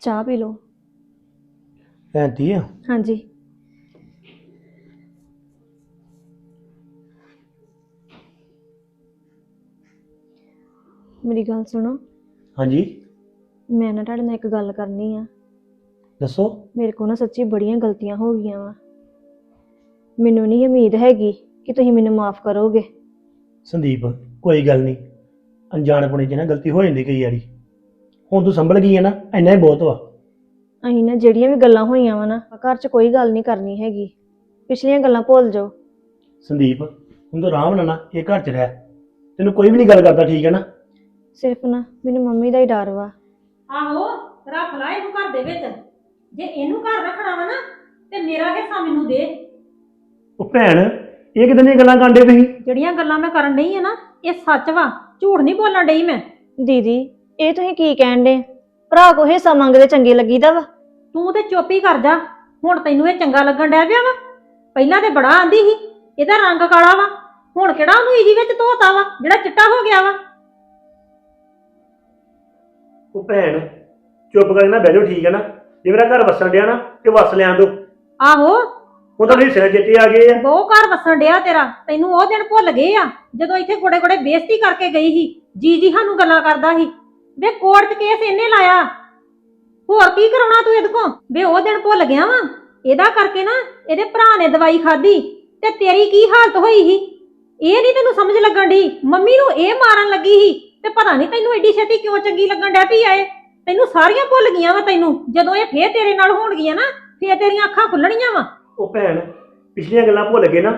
ਚਾਹ ਪੀ ਲਓ। ਭੈਂਤੀ ਆ ਹਾਂਜੀ। ਮੇਰੀ ਗੱਲ ਸੁਣੋ। ਹਾਂਜੀ। ਮੈਂ ਨਾ ਤੁਹਾਡੇ ਨਾਲ ਇੱਕ ਗੱਲ ਕਰਨੀ ਆ। ਦੱਸੋ। ਮੇਰੇ ਕੋਲ ਨਾ ਸੱਚੀ ਬੜੀਆਂ ਗਲਤੀਆਂ ਹੋ ਗਈਆਂ ਵਾ। ਮੈਨੂੰ ਨਹੀਂ ਉਮੀਦ ਹੈਗੀ ਕਿ ਤੁਸੀਂ ਮੈਨੂੰ ਮਾਫ ਕਰੋਗੇ। ਸੰਦੀਪ ਕੋਈ ਗੱਲ ਨਹੀਂ ਅਣਜਾਣਪੁਣੇ 'ਚ ਨਾ ਗਲਤੀ ਹੋ ਜਾਂਦੀ ਕਈ ਵਾਰੀ। ਹੁਣ ਤੂੰ ਸੰਭਲ ਗਈ ਹੈ ਨਾ ਇੰਨਾ ਹੀ ਬਹੁਤ ਵਾ। ਅਸੀਂ ਨਾ ਜਿਹੜੀਆਂ ਵੀ ਗੱਲਾਂ ਹੋਈਆਂ ਵਾ ਨਾ ਘਰ 'ਚ ਕੋਈ ਗੱਲ ਨਹੀਂ ਕਰਨੀ ਹੈਗੀ। ਪਿਛਲੀਆਂ ਗੱਲਾਂ ਭੁੱਲ ਜਾਓ। ਸੰਦੀਪ ਹੁਣ ਤੂੰ ਆਰਾਮ ਨਾਲ ਨਾ ਇਹ ਘਰ 'ਚ ਰਹਿ। ਤੈਨੂੰ ਕੋਈ ਵੀ ਨਹੀਂ ਗੱਲ ਕਰਦਾ ਠੀਕ ਹੈ ਨਾ? ਸਿਰਫ ਨਾ ਮੈਨੂੰ ਮੰਮੀ ਦਾ ਹੀ ਡਰ ਵਾ। ਆਹੋ ਰੱਖ ਲੈ ਇਹਨੂੰ ਘਰ ਦੇ ਵਿੱਚ। ਜੇ ਇਹਨੂੰ ਘਰ ਰੱਖਣਾ ਵਾ ਨਾ ਤੇ ਮੇਰਾ ਹਿੱਸਾ ਮੈਨੂੰ ਦੇ? ਉਹ ਭੈਣ ਇਹ ਕਿਦਾਂ ਦੀਆਂ ਗੱਲਾਂ ਕਰਦੇ ਤੁਸੀਂ? ਜਿਹੜੀਆਂ ਗੱਲਾਂ ਮੈਂ ਕਰਨ ਡਈ ਆ ਨਾ ਇਹ ਸੱਚ ਵਾ। ਝੂਠ ਨਹੀਂ ਬੋਲਣ ਡਈ ਮੈਂ। ਦੀਦੀ ਇਹ ਤੁਸੀਂ ਕੀ ਕਹਿਣ ਦੇ ਭਰਾ ਕੋ ਹਿੱਸਾ ਮੰਗਦੇ ਚੰਗੇ ਲੱਗੀਦਾ ਵਾ? ਤੂੰ ਤੇ ਚੁੱਪ ਹੀ ਕਰ ਜਾ ਹੁਣ ਤੈਨੂੰ ਇਹ ਚੰਗਾ ਲੱਗਣ ਡਿਆ ਪਿਆ ਵਾ? ਪਹਿਲਾਂ ਤੇ ਬੜਾ ਆਂਦੀ ਸੀ ਇਹਦਾ ਰੰਗ ਕਾਲਾ ਵਾ। ਹੁਣ ਕਿਹੜਾ ਉਹਨੂੰ ਈਜੀ ਵਿੱਚ ਧੋਤਾ ਵਾ ਜਿਹੜਾ ਚਿੱਟਾ ਹੋ ਗਿਆ ਵਾ? ਉਹ ਭੈਣ ਚੁੱਪ ਕਰਕੇ ਨਾ ਬਹਿ ਜਾਓ ਠੀਕ ਹੈ ਨਾ? ਜੇ ਮੇਰਾ ਘਰ ਵਸਣ ਡਿਆ ਨਾ ਤੇ ਵਸ ਲਿਆਂ ਦੋ ਆਹੋ। ਉਹ ਤਾਂ ਨਹੀਂ ਸਿਰ ਚਿੱਟੇ ਆ ਗਏ ਆ। ਬਹੁ ਘਰ ਵਸਣ ਡਿਆ ਤੇਰਾ ਤੈਨੂੰ ਉਹ ਦਿਨ ਭੁੱਲ ਗਏ ਆ ਜਦੋਂ ਇੱਥੇ ਗੋੜੇ ਗੋੜੇ ਬੇਇੱਜ਼ਤੀ ਕਰਕੇ ਗਈ ਸੀ। ਜੀ ਜੀ ਸਾਨੂੰ ਗੱਲਾਂ ਕਰਦਾ ਸੀ। ਵੇ ਕੋਰਟ 'ਚ ਕੇਸ ਇਹਨੇ ਲਾਇਆ। ਹੋਰ ਕੀ ਕਰਾਉਣਾ ਤੂੰ ਇਹਦੇ ਕੋਲ? ਵੇ ਉਹ ਦਿਨ ਭੁੱਲ ਗਿਆ ਵਾ। ਇਹਦਾ ਕਰਕੇ ਨਾ ਇਹਦੇ ਭਰਾ ਨੇ ਦਵਾਈ ਖਾਧੀ ਤੇ ਤੇਰੀ ਕੀ ਹਾਲਤ ਹੋਈ ਸੀ? ਇਹ ਨਹੀਂ ਤੈਨੂੰ ਸਮਝ ਲੱਗਣ ਦੀ ਮੰਮੀ ਨੂੰ ਇਹ ਮਾਰਨ ਲੱਗੀ ਸੀ ਤੇ ਪਤਾ ਨਹੀਂ ਤੈਨੂੰ ਐਡੀ ਛੇਤੀ ਕਿਉਂ ਚੰਗੀ ਲੱਗਣ ਡੈ ਪਈ ਆਏ। ਤੈਨੂੰ ਸਾਰੀਆਂ ਭੁੱਲ ਗਈਆਂ ਵਾ ਤੈਨੂੰ। ਜਦੋਂ ਇਹ ਫੇਰ ਤੇਰੇ ਨਾਲ ਹੋਣਗੀਆਂ ਨਾ, ਫੇਰ ਤੇਰੀਆਂ ਅੱਖਾਂ ਖੁੱਲਣੀਆਂ ਵਾ। ਉਹ ਭੈਣ, ਪਿਛਲੀਆਂ ਗੱਲਾਂ ਭੁੱਲ ਗਏ ਨਾ,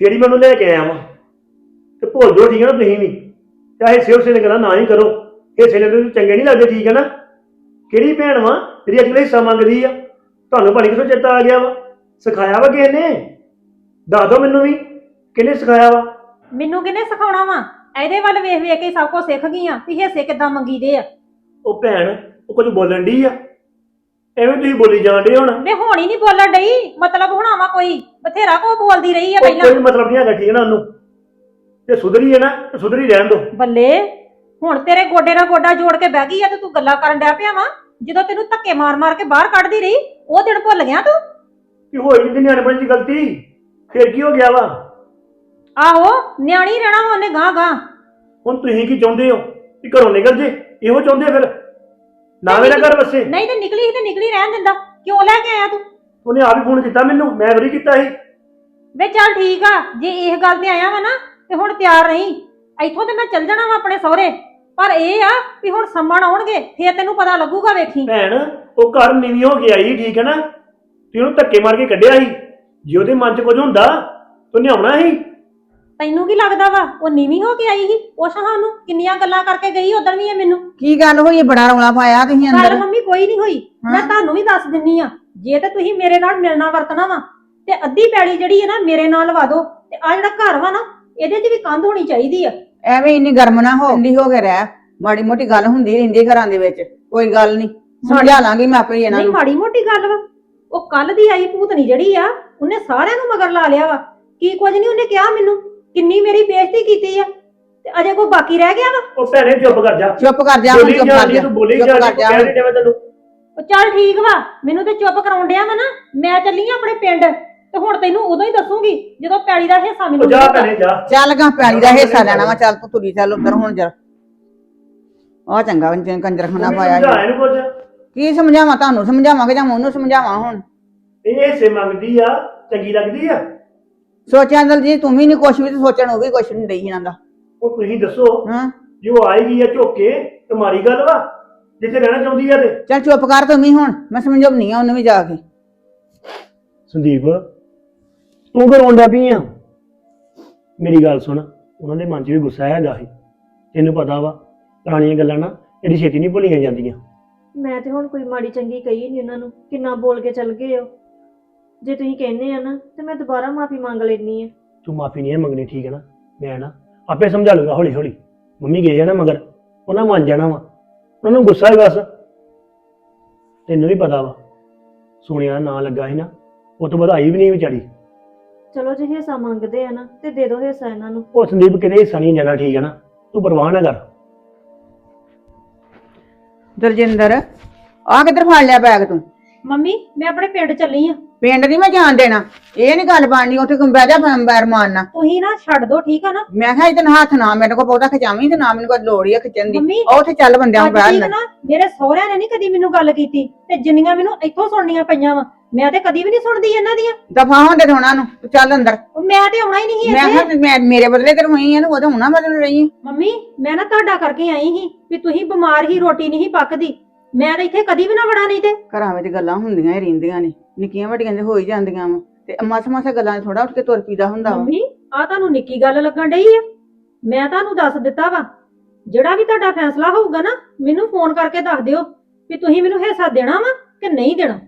ਫੇਰ ਹੀ ਮੈਨੂੰ ਲੈ ਕੇ ਆਇਆ ਵਾਂ। ਤੇ ਭੁੱਲ ਜਾਓ ਠੀਕ ਹੈ ਨਾ ਤੁਸੀਂ ਵੀ। ਚਾਹੇ ਸਿਰ ਸਿਰ ਗੱਲਾਂ ਨਾ ਹੀ ਕਰੋ। ਇਹ ਸਿਰ ਦੇ ਚੰਗੇ ਨਹੀਂ ਲੱਗਦੇ ਠੀਕ ਹੈ ਨਾ? ਕਿਹੜੀ ਭੈਣ ਵਾ? ਜਿਹੜੀ ਅਗਲੇ ਹਿੱਸਾ ਮੰਗਦੀ ਆ। ਤੁਹਾਨੂੰ ਭਾਣੀ ਕਿਥੋਂ ਚੇਤਾ ਆ ਗਿਆ ਵਾ। ਸਿਖਾਇਆ ਵਾ ਕਿਸੇ ਨੇ? ਦੱਸ ਦਿਓ ਮੈਨੂੰ ਵੀ। ਕਿਹਨੇ ਸਿਖਾਇਆ ਵਾ? ਮੈਨੂੰ ਕਿਹਨੇ ਸਿਖਾਉਣਾ ਵਾ? ਇਹਦੇ ਵੱਲ ਵੇਖ ਵੇਖ ਕੇ ਸਭ ਕੁਝ ਸਿੱਖ ਗਈਆਂ। ਵੀ ਹਿੱਸੇ ਕਿੱਦਾਂ ਮੰਗੀਦੇ ਆ? ਉਹ ਭੈਣ ਉਹ ਕੁਝ ਬੋਲਣ ਦੀ ਆ। ਐਵੇਂ ਤੁਸੀਂ ਬੋਲੀ ਜਾਂਦੇ ਹੁਣ। ਮੈਂ ਹੁਣ ਹੀ ਨਹੀਂ ਬੋਲਣ ਡਈ। ਮਤਲਬ ਹੁਣਾਵਾ ਕੋਈ। ਬਥੇਰਾ ਕੋ ਬੋਲਦੀ ਰਹੀ ਆ ਉਹ ਪਹਿਲਾਂ। ਕੋਈ ਮਤਲਬ ਨਹੀਂ ਹੈਗਾ ਠੀਕ ਹੈ ਨਾ ਉਹਨੂੰ। ਤੇ ਸੁਧਰੀ ਹੈ ਨਾ ਤੇ ਸੁਧਰੀ ਰਹਿਣ ਦਿਓ ਬੱਲੇ। ਹੁਣ ਤੇਰੇ ਗੋਡੇ ਨਾਲ ਗੋਡਾ ਜੋੜ ਕੇ ਬਹਿ ਗਈ ਆ ਤੇ ਤੂੰ ਗੱਲਾਂ ਕਰਨ ਡਿਆ ਪਿਆ ਵਾ? ਜਦੋਂ ਤੈਨੂੰ ਧੱਕੇ ਮਾਰ ਮਾਰ ਕੇ ਬਾਹਰ ਕੱਢਦੀ ਰਹੀ ਉਹ ਦਿਨ ਭੁੱਲ ਗਿਆ ਤੂੰ? ਕਿ ਹੋਈ ਨਹੀਂ ਨਿਆਣਪਣ ਦੀ ਗਲਤੀ? ਫੇਰ ਕੀ ਹੋ ਗਿਆ ਵਾ? ਆਹੋ ਨਿਆਣੀ ਰਹਿਣਾ ਵਾ ਉਹਨੇ ਗਾਂ ਗਾਂ ਹੁਣ ਤੁਸੀਂ ਕੀ ਚਾਹੁੰਦੇ ਹੋ? ਕਿ ਘਰੋਂ ਨਿਕਲ ਜੇ? ਇਹੋ ਚਾਹੁੰਦੇ ਫਿਰ? ਨਾ ਮੇਰਾ ਘਰ ਵਸੇ। ਨਹੀਂ ਤੇ ਨਿਕਲੀ ਸੀ ਤੇ ਨਿਕਲੀ ਰਹਿਣ ਦਿੰਦਾ। ਕਿਉਂ ਲੈ ਕੇ ਆਇਆ ਤੂੰ? ਉਹਨੇ ਆਪ ਹੀ ਫੋਨ ਕੀਤਾ ਮੈਨੂੰ ਮੈਂ ਥੋੜੀ ਕੀਤਾ ਸੀ। ਵੇ ਚੱਲ ਠੀਕ ਆ ਜੇ ਇਹ ਗੱਲ ਤੇ ਆਇਆ ਵਾ ਨਾ ਤੇ ਹੁਣ ਤਿਆਰ ਰਹੀਂ। ਇੱਥੋਂ ਤੇ ਮੈਂ ਚੱਲ ਜਾਣਾ ਵਾ ਆਪਣੇ ਸਹੁਰੇ। ਪਰ ਇਹ ਆ ਵੀ ਹੁਣ ਸੰਮਣ ਆਉਣਗੇ ਫੇਰ ਤੈਨੂੰ ਪਤਾ ਲੱਗੂਗਾ ਵੇਖੀ। ਭੈਣ ਉਹ ਘਰ ਨੀਵੀਂ ਹੋ ਕੇ ਆਈ ਠੀਕ ਹੈ ਨਾ? ਤੇ ਉਹਨੂੰ ਧੱਕੇ ਮਾਰ ਕੇ ਕੱਢਿਆ ਸੀ। ਜੇ ਉਹਦੇ ਮਨ 'ਚ ਕੁਝ ਹੁੰਦਾ ਤਾਂ ਉਹਨੇ ਆਉਣਾ ਸੀ? ਤੈਨੂੰ ਕੀ ਲੱਗਦਾ ਵਾ? ਉਹ ਨੀਵੀਂ ਹੋ ਕੇ ਆਈ ਸੀ? ਉਹ ਸਾਨੂੰ ਕਿੰਨੀਆਂ ਗੱਲਾਂ ਕਰਕੇ ਗਈ ਉਦੋਂ ਵੀ ਇਹ ਮੈਨੂੰ। ਕੀ ਗੱਲ ਹੋਈ? ਹੈ ਬੜਾ ਰੌਲਾ ਪਾਇਆ ਤੁਸੀਂ ਗੱਲ ਅੰਦਰ ਮੰਮੀ ਕੋਈ ਨਹੀਂ ਹੋਈ। ਮੈਂ ਹਾਂ। ਤੁਹਾਨੂੰ ਵੀ ਦੱਸ ਦਿੰਨੀ ਆ ਜੇ ਤੇ ਤੁਸੀਂ ਮੇਰੇ ਨਾਲ ਮਿਲਣਾ ਵਰਤਣਾ ਵਾ ਤੇ ਅੱਧੀ ਪੈਲੀ ਜਿਹੜੀ ਹੈ ਨਾ ਮੇਰੇ ਨਾਲ ਲਵਾ ਦਿਓ। ਤੇ ਆ ਜਿਹੜਾ ਘਰ ਵਾ ਨਾ ਇਹਦੇ 'ਚ ਵੀ ਕੰਧ ਹੋਣੀ ਚਾਹੀਦੀ ਆ। ਐਵੇਂ ਇੰਨੀ ਗਰਮ ਨਾ ਹੋ। ਠੰਡੀ ਹੋ ਕੇ ਰਹਿ। ਮਾੜੀ ਮੋਟੀ ਗੱਲ ਹੁੰਦੀ ਰਹਿੰਦੀ ਹੈ ਘਰਾਂ ਦੇ ਵਿੱਚ। ਕੋਈ ਗੱਲ ਨਹੀਂ ਸਮਝਾ ਲਾਂਗੀ ਮੈਂ ਆਪੇ ਹੀ ਇਹਨਾਂ ਨਹੀਂ ਨੂੰ। ਮਾੜੀ ਮੋਟੀ ਗੱਲ ਵਾ। ਉਹ ਕੱਲ ਦੀ ਆਈ ਭੂਤਨੀ ਜਿਹੜੀ ਆ ਉਹਨੇ ਸਾਰਿਆਂ ਨੂੰ ਮਗਰ ਲਾ ਲਿਆ ਵਾ। ਕੀ ਕੁਝ ਨਹੀਂ ਉਹਨੇ ਕਿਹਾ ਮੈਨੂੰ? ਕਿੰਨੀ ਮੇਰੀ ਬੇਇੱਜ਼ਤੀ ਕੀਤੀ ਆ? ਤੇ ਅਜੇ ਕੋਈ ਬਾਕੀ ਰਹਿ ਗਿਆ ਵਾ? ਉਹ ਭੈਣੇ ਚੁੱਪ ਕਰ ਜਾ। ਚੁੱਪ ਕਰ ਜਾ ਹੁਣ ਬੋਲੀ ਚੁੱਪ ਕਰ ਜਾ। ਤੂੰ ਬੋਲੀ ਚੁੱਪ ਕਰ ਜਾ। ਕਹਿ ਨਹੀਂ ਦੇਵਾਂ ਤੈਨੂੰ। ਉਹ ਚੱਲ ਠੀਕ ਵਾ। ਮੈਨੂੰ ਤੇ ਚੁੱਪ ਕਰਾਉਣ ਡਿਆ ਵਾ ਨਾ। ਮੈਂ ਚੱਲੀ ਆ ਆਪਣੇ ਪਿੰਡ। ਤੇ ਹੁਣ ਤੈਨੂੰ ਉਦੋਂ ਹੀ ਦੱਸੂਗੀ ਜਦੋਂ ਪੈਲੀ ਦਾ ਹਿੱਸਾ ਉਹ ਮੈਨੂੰ ਜਾ ਮਿਲੂਗਾ। ਭੈਣੇ ਜਾ। ਚੱਲ ਗਾ ਪਿਆਲੀ ਦਾ ਹਿੱਸਾ ਲੈਣਾ ਵਾ ਚੱਲ ਤੂੰ ਤੁਰੀ ਚੱਲ ਉੱਧਰ ਹੁਣ ਜਰ ਆ ਚੰਗਾ ਕੰਜਰ ਕੰਜਰਖਾਨਾ ਪਾਇਆ ਜੀ ਇਹਨੂੰ ਕੁਝ ਕੀ ਸਮਝਾਵਾਂ ਤੁਹਾਨੂੰ ਸਮਝਾਵਾਂਗੇ ਜਾਂ ਉਹਨੂੰ ਸਮਝਾਵਾਂ ਹੁਣ? ਇਹ ਹਿੱਸੇ ਮੰਗਦੀ ਆ ਚੰਗੀ ਲੱਗਦੀ ਆ? ਸੋਚਿਆ ਅੰਦਰ ਜੀ ਤੂੰ ਵੀ ਨਹੀਂ ਕੁਛ ਵੀ ਤੇ ਸੋਚਣ ਉਹ ਵੀ ਕੁਛ ਨਹੀਂ ਡਈ ਇਹਨਾਂ ਦਾ। ਉਹ ਤੁਸੀਂ ਦੱਸੋ ਹਾਂ। ਜੇ ਉਹ ਆਏਗੀ ਆ ਝੋਕੇ ਤੇ ਮਾਰੀ ਗੱਲ ਵਾ? ਜਿੱਥੇ ਰਹਿਣਾ ਚਾਹੁੰਦੀ ਆ ਤੇ। ਚੱਲ ਚੁੱਪ ਕਰ ਤੂੰ ਵੀ ਹੁਣ ਮੈਂ ਸਮਝਾਉਣੀ ਆ ਉਹਨੂੰ ਵੀ ਜਾ ਕੇ। ਸੰਦੀਪ ਤੂੰ ਕਿਉਂ ਰੋਂਦਾ ਪਈ ਆ? ਮੇਰੀ ਗੱਲ ਸੁਣ ਉਹਨਾਂ ਦੇ ਮਨ 'ਚ ਵੀ ਗੁੱਸਾ ਹੈਗਾ ਸੀ। ਤੈਨੂੰ ਪਤਾ ਵਾ ਪੁਰਾਣੀਆਂ ਗੱਲਾਂ ਨਾ ਇਹਦੀ ਛੇਤੀ ਨਹੀਂ ਭੁੱਲੀਆਂ ਜਾਂਦੀਆਂ। ਮੈਂ ਤੇ ਹੁਣ ਕੋਈ ਮਾੜੀ ਚੰਗੀ ਕਹੀ ਨਹੀਂ ਉਹਨਾਂ ਨੂੰ ਕਿੰਨਾ ਬੋਲ ਕੇ ਚੱਲ ਗਏ ਹੋ ਜੇ ਤੁਸੀਂ ਕਹਿੰਦੇ ਆ ਨਾ ਤੇ ਮੈਂ ਦੁਬਾਰਾ ਮਾਫੀ ਮੰਗ ਲੈਣੀ ਆ। ਤੂੰ ਮਾਫੀ ਨਹੀਂ ਹੈ ਮੰਗਣੀ ਠੀਕ ਹੈ ਨਾ? ਮੈਂ ਨਾ ਆਪੇ ਸਮਝਾ ਲੂੰਗਾ ਹੌਲੀ ਹੌਲੀ ਮੰਮੀ ਗਏ ਆ ਨਾ ਮਗਰ ਉਹਨਾਂ ਮੰਨ ਜਾਣਾ ਵਾ। ਉਹਨਾਂ ਨੂੰ ਗੁੱਸਾ ਹੈ ਬਸ। ਤੈਨੂੰ ਵੀ ਪਤਾ ਵਾ ਸੋਨੀਆ ਦਾ ਨਾਂ ਲੱਗਾ ਸੀ ਨਾ ਉਹ ਤੋਂ ਬਾਅਦ ਆਈ ਵੀ ਨਹੀਂ ਵਿਚਾਰੀ। ਚਲੋ ਜੇ ਹਿੱਸਾ ਮੰਗਦੇ ਆ ਨਾ ਤੇ ਦੇ ਦਿਓ ਹਿੱਸਾ ਇਹਨਾਂ ਨੂੰ। ਉਹ ਸੰਦੀਪ ਕਿਤੇ ਹਿੱਸਾ ਨਹੀਂ ਜਾਣਾ ਠੀਕ ਹੈ ਨਾ? ਤੂੰ ਪਰਵਾਹ ਨਾ ਕਰ। ਦਰਜਿੰਦਰ ਆ ਕਿੱਧਰ ਫੜ ਲਿਆ ਬੈਗ ਤੂੰ? ਮੰਮੀ ਮੈਂ ਆਪਣੇ ਪਿੰਡ ਚੱਲੀ ਆ। ਪਿੰਡ ਨਹੀਂ ਮੈਂ ਜਾਣ ਦੇਣਾ। ਇਹ ਨਹੀਂ ਗੱਲ ਬਣਨੀ ਉੱਥੇ ਕੋਈ ਬਹਿ ਜਾ ਬੈਰ ਮਾਰਨਾ। ਤੁਸੀਂ ਨਾ ਛੱਡ ਦੋ ਠੀਕ ਆ ਨਾ? ਮੈਂ ਕਿਹਾ ਇਤਨ ਹੱਥ ਨਾ ਮੇਰੇ ਕੋਲ ਬਹੁਤਾ ਖਿਚਾਵੀਂ ਤੇ ਨਾ ਮੈਨੂੰ ਕੋਈ ਲੋੜ ਹੀ ਆ ਖਿੱਚਣ ਦੀ। ਮੰਮੀ, ਉਹ ਉੱਥੇ ਚੱਲ ਬੰਦਿਆਂ ਨੂੰ ਅੱਜ ਠੀਕ ਨਾ ਮੇਰੇ ਸਹੁਰਿਆਂ ਨੇ ਨਹੀਂ ਕਦੀ ਮੈਨੂੰ ਗੱਲ ਕੀਤੀ ਤੇ ਜਿੰਨੀਆਂ ਮੈਨੂੰ ਇੱਥੋਂ ਸੁਣਨੀਆਂ ਪਈਆਂ ਵਾ। ਮੈਂ ਤੇ ਕਦੀ ਵੀ ਨਹੀਂ ਸੁਣਦੀ ਇਹਨਾਂ ਦੀਆਂ। ਦਫਾ ਹੁੰਦੇ ਉਹਨਾਂ ਨੂੰ ਤੂੰ ਚੱਲ ਅੰਦਰ। ਉਹ ਮੈਂ ਤੇ ਆਉਣਾ ਹੀ ਨਹੀਂ ਮੈਂ ਇੱਥੇ। ਕਿਹਾ ਤੇ ਮੈਂ ਮੇਰੇ ਬਦਲੇ ਤੇ ਹੋਈ ਆ ਤੂੰ ਉਹਦਾ ਹੁਣਾ ਬਦਲ ਰਹੀ ਆ। ਮੰਮੀ ਮੈਂ ਨਾ ਤੁਹਾਡਾ ਕਰਕੇ ਆਈ ਸੀ ਵੀ ਤੁਸੀਂ ਬਿਮਾਰ ਹੀ ਰੋਟੀ ਨਹੀਂ ਸੀ ਪੱਕਦੀ। ਮੈਂ ਤਾਂ ਇੱਥੇ ਕਦੀ ਵੀ ਨਾ ਵੜਾ ਨਹੀਂ ਤੇ। ਘਰਾਂ ਵਿੱਚ ਗੱਲਾਂ ਹੁੰਦੀਆਂ ਹੀ ਰਹਿੰਦੀਆਂ ਨੇ ਨਿੱਕੀਆਂ ਵੱਡੀਆਂ ਤੇ ਹੋ ਹੀ ਜਾਂਦੀਆਂ ਵਾ। ਤੇ ਮਾਸ ਮਾਸ ਗੱਲਾਂ ਥੋੜਾ ਉੱਠ ਕੇ ਤੁਰ ਪੀਦਾ ਹੁੰਦਾ ਵਾ। ਮੰਮੀ ਆ ਤੁਹਾਨੂੰ ਨਿੱਕੀ ਗੱਲ ਲੱਗਣ ਡਈ ਆ। ਮੈਂ ਤੁਹਾਨੂੰ ਦੱਸ ਦਿੱਤਾ ਵਾ ਜਿਹੜਾ ਵੀ ਤੁਹਾਡਾ ਫੈਸਲਾ ਹੋਊਗਾ ਨਾ ਮੈਨੂੰ ਫੋਨ ਕਰਕੇ ਦੱਸ ਦਿਓ ਵੀ ਤੁਸੀਂ ਮੈਨੂੰ ਹਿੱਸਾ ਦੇਣਾ ਵਾ ਕਿ ਨਹੀਂ ਦੇਣਾ।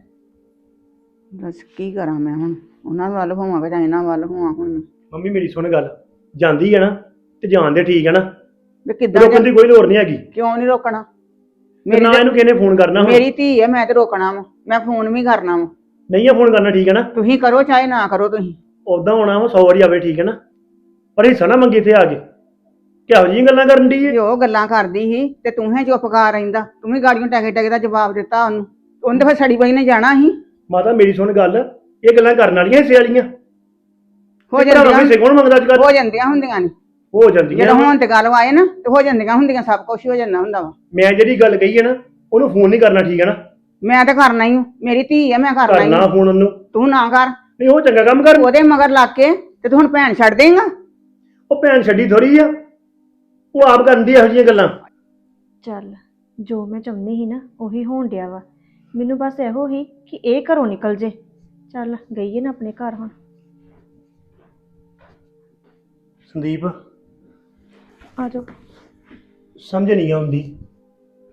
ਦੱਸ ਕੀ ਕਰਾਂ ਮੈਂ ਹੁਣ? ਉਹਨਾਂ ਵੱਲ ਹੋਵਾਂ ਕਿ ਜਾਂ ਇਹਨਾਂ ਵੱਲ ਹੋਵਾਂ ਹੁਣ? ਮੰਮੀ ਮੇਰੀ ਸੁਣ ਗੱਲ। ਜਾਂਦੀ ਹੈ ਨਾ ਤੇ ਜਾਣ ਦੇ ਠੀਕ ਹੈ ਨਾ। ਵੀ ਕਿੱਦਾਂ ਰੋਕਣ ਦੀ ਕੋਈ ਲੋੜ ਨਹੀਂ ਹੈਗੀ। ਕਿਉਂ ਨਹੀਂ ਰੋਕਣਾ? ਤੇ ਨਾ ਤਾਂ- ਇਹਨੂੰ ਕਿਹਨੇ ਫੋਨ ਕਰਨਾ ਹੁਣ। ਮੇਰੀ ਧੀ ਹੈ ਮੈਂ ਤੇ ਰੋਕਣਾ ਵਾ। ਮੈਂ ਫੋਨ ਵੀ ਕਰਨਾ ਵਾ। ਨਹੀਂ ਆ ਫੋਨ ਕਰਨਾ ਠੀਕ ਹੈ ਨਾ। ਤੁਸੀਂ ਕਰੋ ਚਾਹੇ ਨਾ ਕਰੋ ਤੁਸੀਂ। ਉਦਾਂ ਹੋਣਾ ਵਾ 100 ਵਾਰੀ ਆਵੇ ਠੀਕ ਹੈ ਨਾ। ਪਰ ਹਿੱਸਾ ਨਾ ਮੰਗੀ ਇੱਥੇ ਆ ਕੇ। ਕਿਹੋ ਜਿਹੀਆਂ ਗੱਲਾਂ ਕਰਨ ਦੀ ਜੇ ਉਹ ਗੱਲਾਂ ਕਰਦੀ ਸੀ ਤੇ ਤੂੰ ਹੈ ਚੁੱਪ ਕਰ ਰਹਿੰਦਾ। ਤੂੰ ਵੀ ਗਾੜੀਆਂ ਟੈਕੇ ਟੈਕੇ ਦਾ ਜਵਾਬ ਦਿੱਤਾ ਉਹਨੂੰ। ਉਹਨੇ ਤਾਂ ਫਿਰ ਸੜੀ ਪਈ ਨੇ ਜਾਣਾ ਸੀ। ਮਾਤਾ ਮੇਰੀ ਸੁਣ ਗੱਲ ਇਹ ਗੱਲਾਂ ਕਰਨ ਵਾਲੀਆਂ ਹਿੱਸੇ ਵਾਲੀਆਂ। ਹੋ ਜਾਂਦੀਆਂ। ਹਿੱਸੇ ਕੌਣ ਮੰਗਦਾ ਅੱਜ ਹੋ ਜਾਂਦੀਆਂ ਹੁੰਦੀਆਂ ਨੇ। ਹੋ ਜਾਂਦੀਆਂ ਜਦੋਂ ਹੁਣ ਤੇ ਗੱਲ ਆਏ ਨਾ ਤੇ ਹੋ ਜਾਂਦੀਆਂ ਹੁੰਦੀਆਂ ਸਭ ਕੁਝ ਹੋ ਜਾਂਦਾ ਹੁੰਦਾ ਵਾ। ਮੈਂ ਜਿਹੜੀ ਗੱਲ ਕਹੀ ਹੈ ਨਾ ਉਹਨੂੰ ਫੋਨ ਨਹੀਂ ਕਰਨਾ ਠੀਕ ਹੈ ਨਾ? ਮੈਂ ਤਾਂ ਕਰਨਾ ਹੀ ਹੂੰ। ਮੇਰੀ ਧੀ ਹੈ ਮੈਂ ਕਰਨਾ ਹੀ ਕਰਨਾ ਹੂੰ। ਫੋਨ ਉਹਨੂੰ। ਤੂੰ ਨਾ ਕਰ। ਨਹੀਂ ਉਹ ਚੰਗਾ ਕੰਮ ਕਰ। ਉਹਦੇ ਮਗਰ ਲੱਗ ਕੇ ਤੇ ਤੂੰ ਹੁਣ ਭੈਣ ਛੱਡ ਦੇਂਗਾ? ਉਹ ਭੈਣ ਛੱਡੀ ਥੋੜੀ ਆ। ਉਹ ਆਪ ਕਰਨ ਦੀ ਇਹੋ ਜਿਹੀਆਂ ਗੱਲਾਂ। ਚੱਲ ਜੋ ਮੈਂ ਚਾਹੁੰਦੀ ਸੀ ਨਾ ਉਹੀ ਹੋਣ ਡਿਆ ਵਾ। ਮੈਨੂੰ ਬਸ ਇਹੋ ਹੀ ਕਿ ਇਹ ਘਰੋਂ ਨਿਕਲ ਜੇ। ਚੱਲ ਗਈ ਹੈ ਨਾ ਆਪਣੇ ਘਰ ਹੁਣ। ਸੰਦੀਪ? ਆ ਜਾਓ। ਸਮਝ ਨਹੀਂ ਆਉਂਦੀ।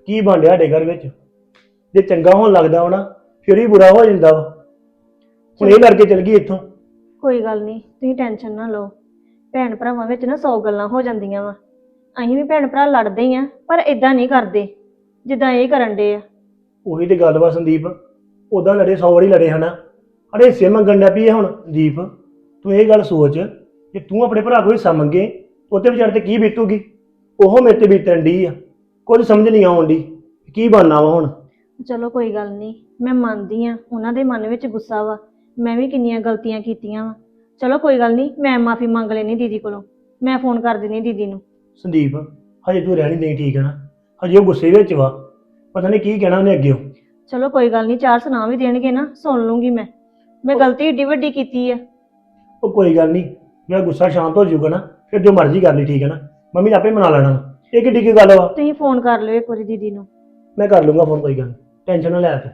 ਕੀ ਬਣ ਰਿਹਾ ਸਾਡੇ ਘਰ ਵਿੱਚ? ਜੇ ਚੰਗਾ ਹੋਣ ਲੱਗਦਾ ਹੋਣਾ ਫਿਰ ਹੀ ਬੁਰਾ ਹੋ ਜਾਂਦਾ ਵਾ। ਹੁਣ ਇਹ ਕਰਕੇ ਚਲ ਗਈ ਇੱਥੋਂ। ਕੋਈ ਗੱਲ ਨਹੀਂ ਤੁਸੀਂ ਟੈਨਸ਼ਨ ਨਾ ਲਓ। ਭੈਣ ਭਰਾਵਾਂ ਵਿੱਚ ਨਾ 100 ਗੱਲਾਂ ਹੋ ਜਾਂਦੀਆਂ ਵਾ। ਅਸੀਂ ਵੀ ਭੈਣ ਭਰਾ ਲੜਦੇ ਹੀ ਆ ਪਰ ਇਦਾਂ ਨਹੀਂ ਕਰਦੇ। ਜਿੱਦਾਂ ਇਹ ਕਰਨ ਦੇ ਆ। ਉਹੀ ਤੇ ਗੱਲ ਵਾ ਸੰਦੀਪ ਉਦਾਂ ਲੜੇ 100 ਵਾਰੀ ਲੜੇ ਹਨਾ। ਅਰੇ ਹਿੱਸੇ ਮੰਗਣ ਡਿਆ ਪਈ ਹੁਣ ਦੀਪ ਤੂੰ ਇਹ ਗੱਲ ਸੋਚ ਜੇ ਤੂੰ ਆਪਣੇ ਭਰਾ ਕੋਲ ਹਿੱਸਾ ਮੰਗੇ ਉਹਦੇ ਵਿਚਾਰ ਤੇ ਕੀ ਬੀਤੂਗੀ? ਉਹ ਮੇਰੇ ਤੇ ਬੀਤਣ ਡਈ ਆ ਕੁਝ ਸਮਝ ਨਹੀਂ ਆਉਣ ਡਈ ਕੀ ਬਣਨਾ ਵਾ ਹੁਣ? ਚਲੋ ਕੋਈ ਗੱਲ ਨਹੀਂ ਮੈਂ ਮੰਨਦੀ ਆ ਉਹਨਾਂ ਦੇ ਮਨ ਵਿੱਚ ਗੁੱਸਾ ਵਾ ਮੈਂ ਵੀ ਕਿੰਨੀਆਂ ਗਲਤੀਆਂ ਕੀਤੀਆਂ ਵਾ। ਚਲੋ ਕੋਈ ਗੱਲ ਨਹੀਂ ਮੈਂ ਮਾਫੀ ਮੰਗ ਲੈਣੀ ਦੀਦੀ ਕੋਲੋਂ ਮੈਂ ਫੋਨ ਕਰ ਦਿੰਦੀ ਦੀਦੀ ਨੂੰ। ਸੰਦੀਪ ਹਜੇ ਤੂੰ ਰਹਿਣੀ ਨਹੀਂ ਠੀਕ ਹੈ ਨਾ ਹਜੇ ਉਹ ਗੁੱਸੇ ਵਿੱਚ ਵਾ। ਪਤਾ ਨਹੀਂ ਕੀ ਕਹਿਣਾ ਉਹਨੇ ਅੱਗੇ। ਚਲੋ ਕੋਈ ਗੱਲ ਨਹੀਂ ਚਾਰ ਸੁਣਾ ਵੀ ਦੇਣਗੇ ਨਾ ਸੁਣ ਲੂੰਗੀ ਮੈਂ। ਮੈਂ ਗਲਤੀ ਏਡੀ ਵੱਡੀ ਕੀਤੀ ਆ। ਉਹ ਕੋਈ ਗੱਲ ਨਹੀਂ ਮੇਰਾ ਗੁੱਸਾ ਸ਼ਾਂਤ ਹੋ ਜਾਊਗਾ ਨਾ ਫਿਰ ਜੋ ਮਰਜ਼ੀ ਕਰ ਲਈ ਠੀਕ ਹੈ ਨਾ? ਮੰਮੀ ਨੇ ਆਪੇ ਮਨਾ ਲੈਣਾ। ਇਹ ਕਿੱਡੀ ਕੀ ਗੱਲ ਵਾ? ਤੁਸੀਂ ਫੋਨ ਕਰ ਲਿਓ ਇੱਕ ਵਾਰੀ ਦੀਦੀ ਨੂੰ। ਮੈਂ ਕਰ ਲੂੰਗਾ ਫੋਨ ਕੋਈ ਗੱਲ। ਟੈਨਸ਼ਨ ਨਾ ਲੈ ਤੂੰ।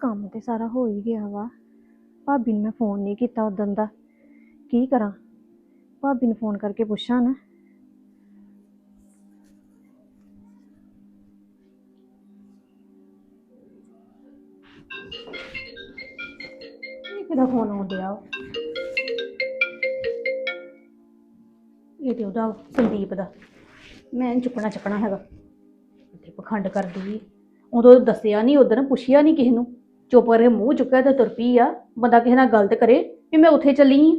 ਕੰਮ ਤੇ ਸਾਰਾ ਹੋ ਹੀ ਗਿਆ ਵਾ। ਭਾਬੀ ਨੂੰ ਮੈਂ ਫੋਨ ਨਹੀਂ ਕੀਤਾ ਉਦੋਂ ਦਾ। ਕੀ ਕਰਾਂ? ਭਾਬੀ ਨੂੰ ਫੋਨ ਕਰਕੇ ਪੁੱਛਾਂ ਨਾ। ਇਹ ਕਿਹਦਾ ਫੋਨ ਆਉਣ ਡਿਆ ਇਹ ਤੇ ਉਹਦਾ ਸੰਦੀਪ ਦਾ। ਮੈਂ ਨੀ ਚੁੱਕਣਾ ਚੱਕਣਾ ਹੈਗਾ। ਤੇ ਪਖੰਡ ਕਰਦੀ ਉਦੋਂ ਦੱਸਿਆ ਨਹੀਂ ਉਦੋਂ ਪੁੱਛਿਆ ਨਹੀਂ ਕਿਸੇ ਨੂੰ। ਚੁੱਪ ਕਰਕੇ ਮੂੰਹ ਚੁੱਕਿਆ ਤੇ ਤੁਰ ਪਈ ਆ। ਬੰਦਾ ਕਿਸੇ ਨਾਲ ਗਲਤ ਕਰੇ ਵੀ ਮੈਂ ਉੱਥੇ ਚੱਲੀ ਆਂ।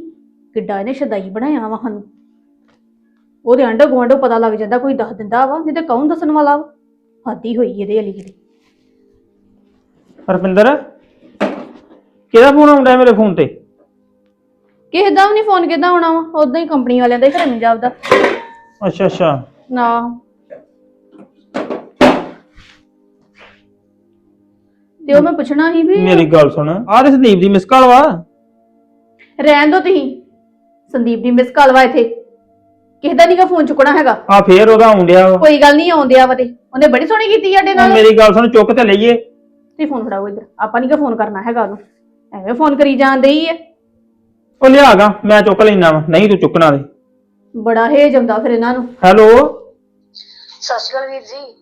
ਕਿੱਡਾ ਇਹਨੇ ਸ਼ਦਾਈ ਬਣਾਇਆ ਵਾ ਸਾਨੂੰ। ਉਹਦੇ ਆਂਡੋ ਗੁਆਂਢੋ ਪਤਾ ਲੱਗ ਜਾਂਦਾ ਕੋਈ ਦੱਸ ਦਿੰਦਾ ਵਾ ਨਹੀਂ ਤੇ ਕੌਣ ਦੱਸਣ ਵਾਲਾ ਵਾ? ਹਾਦੀ ਹੋਈ ਇਹਦੇ ਅਲੀ ਕਿਤੇ ਰਪਿੰਦਰ ਕਿਹਦਾ ਫੋਨ ਆਉਂਦਾ ਮੇਰੇ ਫੋਨ ਤੇ? ਕਿਸੇ ਦਾ ਵੀ ਨਹੀਂ ਫੋਨ ਕਿਦਾਂ ਆਉਣਾ ਵਾ? ਉਦਾਂ ਹੀ ਕੰਪਨੀ ਵਾਲਿਆਂ ਦਾ ਹੀ ਘਰ ਨਹੀਂ ਜਾਪਦਾ ਅੱਛਾ ਅੱਛਾ। ਨਾ। ਤੇ ਉਹ ਮੈਂ ਪੁੱਛਣਾ ਸੀ ਵੀ ਮੇਰੀ ਗੱਲ ਸੁਣ। ਆਹ ਤੇ ਸੰਦੀਪ ਦੀ ਮਿਸ ਕਾਲ ਵਾ। ਰਹਿਣ ਦੋ ਤੁਸੀਂ। ਸੰਦੀਪ ਦੀ ਮਿਸ ਕਾਲ ਵਾ ਇੱਥੇ। ਕਿਸੇ ਦਾ ਨਹੀਂਗਾ ਫੋਨ ਚੁੱਕਣਾ ਹੈਗਾ। ਆ ਫੇਰ ਉਹਦਾ ਆਉਂਦਿਆ ਵਾ। ਕੋਈ ਗੱਲ ਨਹੀਂ ਆਉਂਦਿਆ ਵਾ ਤੇ। ਉਹਨੇ ਬੜੀ ਸੋਹਣੀ ਕੀਤੀ ਸਾਡੇ ਨਾਲ। ਮੇਰੀ ਗੱਲ ਸੁਣ ਚੁੱਕ ਤੇ ਲਈਏ। ਤੁਸੀਂ ਫੋਨ ਫੜਾਓ ਇੱਧਰ। ਆਪਾਂ ਨਹੀਂਗਾ ਫੋਨ ਕਰਨਾ ਹੈਗਾ ਉਹਨੂੰ। ਐਵੇਂ ਫੋਨ ਕਰੀ ਜਾਂਦੇ ਹੀ ਹੈ ਉਹ ਲਿਆਗਾ ਮੈਂ ਚੁੱਕ ਲੈਣਾ ਵਾ। ਨਹੀਂ ਤੂੰ ਚੁੱਕਣਾ ਦੇ ਬੜਾ ਹੇਜ ਆਉਂਦਾ ਫਿਰ ਇਹਨਾਂ ਨੂੰ। ਹੈਲੋ? ਸਤਿ ਸ਼੍ਰੀ ਅਕਾਲ ਵੀਰ ਜੀ।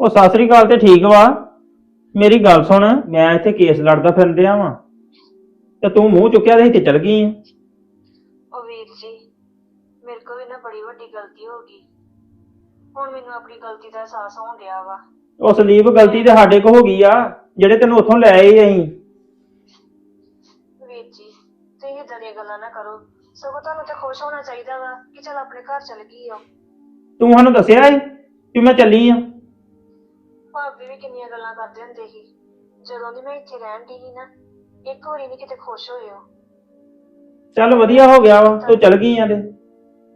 ਉਹ ਸਤਿ ਸ੍ਰੀ ਅਕਾਲ ਤੇ ਠੀਕ ਵਾ। ਮੇਰੀ ਗੱਲ ਸੁਣ ਮੈਂ ਇੱਥੇ ਕੇਸ ਲੜਦਾ ਫਿਰਨ ਡਿਆ ਵਾਂ। ਤੇ ਤੂੰ ਮੂੰਹ ਚੁੱਕਿਆ ਤੇ ਇੱਥੇ ਚਲ ਗਈ ਆਂ। ਉਹ ਵੀਰ ਜੀ ਮੇਰੇ ਕੋਲ ਵੀ ਨਾ ਬੜੀ ਵੱਡੀ ਗਲਤੀ ਹੋ ਗਈ। ਹੁਣ ਮੈਨੂੰ ਆਪਣੀ ਗਲਤੀ ਦਾ ਅਹਿਸਾਸ ਹੋਣ ਡਿਆ ਵਾ। ਉਹ ਸੰਦੀਪ ਗਲਤੀ ਤੇ ਸਾਡੇ ਕੋ ਹੋ ਗਈ ਆ ਜਿਹੜੇ ਤੈਨੂੰ ਉੱਥੋਂ ਲੈ ਆਏ ਅਸੀਂ। ਵੀਰ ਜੀ ਤੁਸੀਂ ਇਦਾਂ ਦੀਆਂ ਗੱਲਾਂ ਨਾ ਕਰੋ। ਸਗੋਂ ਤੁਹਾਨੂੰ ਤਾਂ ਖੁਸ਼ ਹੋਣਾ ਚਾਹੀਦਾ ਵਾ ਕਿ ਚਲ ਆਪਣੇ ਘਰ ਚਲ ਗਈ ਹੋ ਤੂੰ ਸਾਨੂੰ ਦੱਸਿਆ ਏ ਕਿ ਮੈਂ ਚੱਲੀ ਆ। ਭਾਬੀ ਵੀ ਕਿੰਨੀਆਂ ਗੱਲਾਂ ਕਰਦੇ ਹੁੰਦੇ ਸੀ। ਜਦੋਂ ਦੀ ਮੈਂ ਇੱਥੇ ਰਹਿਣ ਦੀ ਸੀ ਨਾ ਇੱਕ ਵਾਰੀ ਨਹੀਂ ਕਿਤੇ ਖੁਸ਼ ਹੋਏ ਹੋ ਚੱਲ ਵਧੀਆ ਹੋ ਗਿਆ ਵਾ ਤੂੰ ਚੱਲ। ਗਈ ਆ ਤੇ।